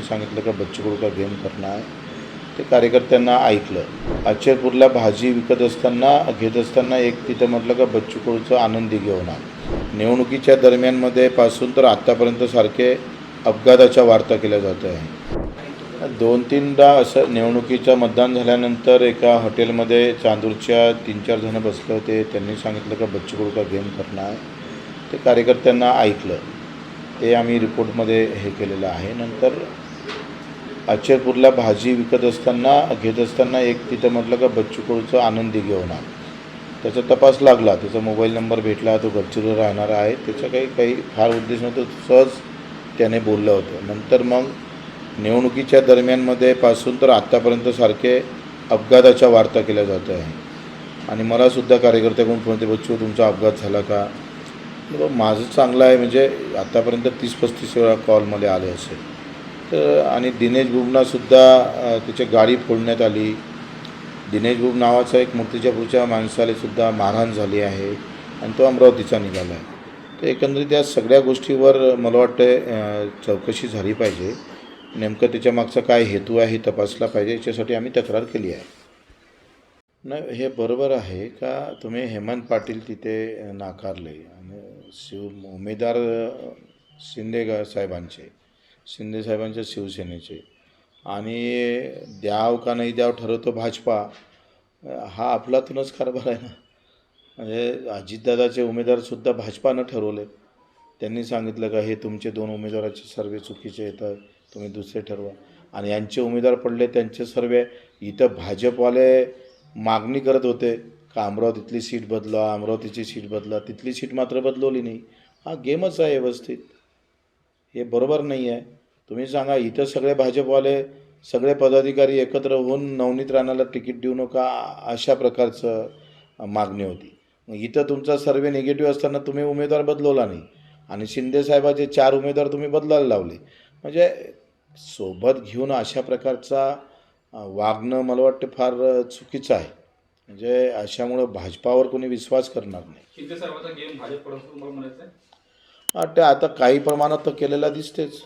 त्यांनी सांगितलं का बच्चू कडू का गेम करणार ते कार्यकर्त्यांना ऐकलं. अचरपूरला भाजी विकत असताना घेत असताना एक तिथं म्हटलं का बच्चू कडूचं आनंदी घेऊन निवडणुकीच्या दरम्यानमध्ये पासून तर आत्तापर्यंत सारखे अपघाताच्या वार्ता केल्या जात आहे. दोन तीनदा असं निवडणुकीचं मतदान झाल्यानंतर एका हॉटेलमध्ये चांदूरच्या तीन चार जणं बसले होते. त्यांनी सांगितलं का बच्चू कडू का गेम करणार ते कार्यकर्त्यांना ऐकलं. ते आम्ही रिपोर्टमध्ये हे केलेलं आहे. नंतर अचरपूरला भाजी विकत असताना घेत असताना एक तिथं म्हटलं का बच्चू कडूचं आनंदी घेऊन आ त्याचा तपास लागला. त्याचा मोबाईल नंबर भेटला तो गडचिरोली राहणारा आहे. त्याचा काही काही फार उद्देश नव्हतं सहज त्याने बोललं होतं. नंतर मग निवडणुकीच्या दरम्यानमध्ये पासून तर आत्तापर्यंत सारखे अपघाताच्या वार्ता केल्या जात आहे. आणि मलासुद्धा कार्यकर्त्याकडून फोन ते बच्चू तुमचा अपघात झाला का? माझं चांगलं आहे म्हणजे आत्तापर्यंत तीस पस्तीस वेळा कॉल मला आले असेल. तर आणि दिनेश बुबनासुद्धा त्याची गाडी फोडण्यात आली. दिनेश बुब नावाचा एक मूर्तिजापूरच्या माणसाला सुद्धा मारहाण झाली आहे आणि तो अमरावतीचा निघाला आहे. तर एकंदरीत या सगळ्या गोष्टीवर मला वाटतं चौकशी झाली पाहिजे. नेमकं त्याच्या मागचा काय हेतू आहे हे तपासला पाहिजे. याच्यासाठी आम्ही तक्रार केली आहे. नाही हे बरोबर आहे का? तुम्ही हेमंत पाटील तिथे नाकारले आणि शिव उमेदवार शिंदेगा शिंदे ग साहेबांचे. शिंदेसाहेबांच्या शिवसेनेचे. आणि द्याव का नाही द्याव ठरवतो भाजपा. हा आपलातूनच कारभार आहे ना. म्हणजे अजितदादाचे उमेदवारसुद्धा भाजपानं ठरवले. त्यांनी सांगितलं का हे तुमचे दोन उमेदवाराचे सर्वे चुकीचे येतात तुम्ही दुसरे ठरवा. आणि यांचे उमेदवार पडले त्यांचे सर्वे इथं भाजपवाले मागणी करत होते. का अमरावतीतली सीट बदला अमरावतीची सीट बदला तिथली सीट मात्र बदलवली नाही. हा गेमच आहे व्यवस्थित. हे बरोबर नाही आहे. तुम्ही सांगा इथं सगळे भाजपवाले सगळे पदाधिकारी एकत्र होऊन नवनीत राणाला तिकीट देऊ नका अशा प्रकारचं मागणी होती. मग इथं तुमचा सर्वे निगेटिव्ह असताना तुम्ही उमेदवार बदलवला नाही. आणि शिंदे साहेबाचे चार उमेदवार तुम्ही बदलायला लावले. म्हणजे सोबत घेऊन अशा प्रकारचा वागणं मला वाटतं फार चुकीचं आहे. म्हणजे अशामुळं भाजपावर कोणी विश्वास करणार नाही. ते आता काही प्रमाणात तर केलेला दिसतेच.